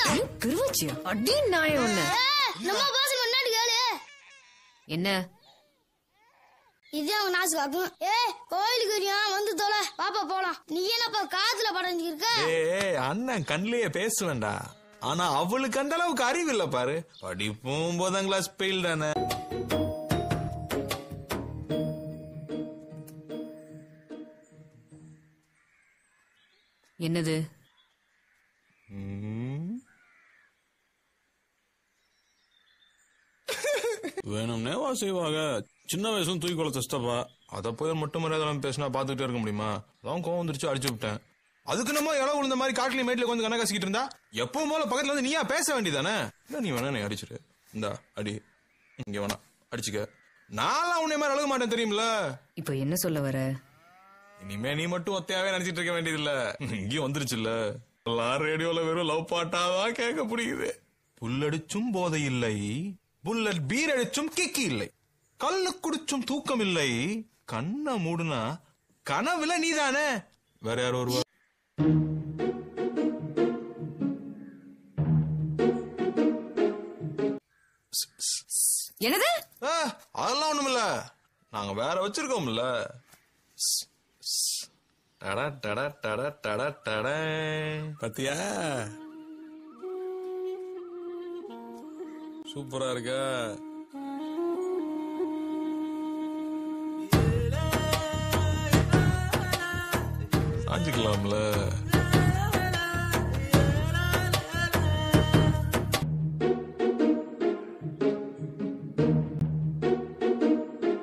அடி நாய ஒண்ணு. நம்ம பாச முன்னாடி கேளு. என்ன? இது அவங்க நாசு காக்கும் ஏ கோயிலுக்கு வரியான் வந்து தொலை. பாப்பா போலாம். நீ என்னப்பா காத்துல படைஞ்சு இருக்க? ஏய் அண்ணன் கண்ணிலேயே பேசுவேன்டா. ஆனா அவளுக்கு அந்த அளவுக்கு அறிவு இல்ல பாரு. படிப்பும் ஒன்பதாம் கிளாஸ் பெயில் தானே. என்னது? வேணும்னே வா செய்வாங்க சின்ன வயசுல தூக்கி கொள்ள தஸ்தப்பா அத போய் மட்டும் மரியாதை பேசினா பாத்துக்கிட்டே இருக்க முடியுமா? அதான் கோவம் வந்துருச்சு அடிச்சு விட்டேன். அதுக்கு நம்ம இடம் விழுந்த மாதிரி காட்டுல மேட்ல கொஞ்சம் கணக்காசிக்கிட்டு இருந்தா எப்பவும் போல பக்கத்துல வந்து நீயா பேச வேண்டியதானே? இல்ல நீ வேணா நீ அடிச்சிரு. இந்தா அடி. இங்க வேணா அடிச்சுக்க. நான்லாம் உன்னை மாதிரி அழக மாட்டேன் தெரியுமில இப்போ என்ன சொல்ல வர? இனிமே நீ மட்டும் ஒத்தையாவே நினைச்சிட்டு இருக்க வேண்டியது இல்ல இங்கேயும் வந்துருச்சுல்ல. எல்லாம் ரேடியோல வெறும் லவ் பாட்டாதான் கேட்க பிடிக்குது புல்லடிச்சும் போதை இல்லை. புல்லட் பீர் அடிச்சும் கிக்கி இல்லை. கல்லு குடிச்சும் தூக்கம் இல்லை. கண்ணை மூடுனா கனவுல நீதானே? வேற யாரோ ஒருவர். என்னது? ஆ, அதெல்லாம் ஒண்ணுமில்ல நாங்க வேற வச்சிருக்கோம்ல. டட டட டட டட டட. பத்தியா? சூப்பரா இருக்க. சாஞ்சிக்கலாம்ல.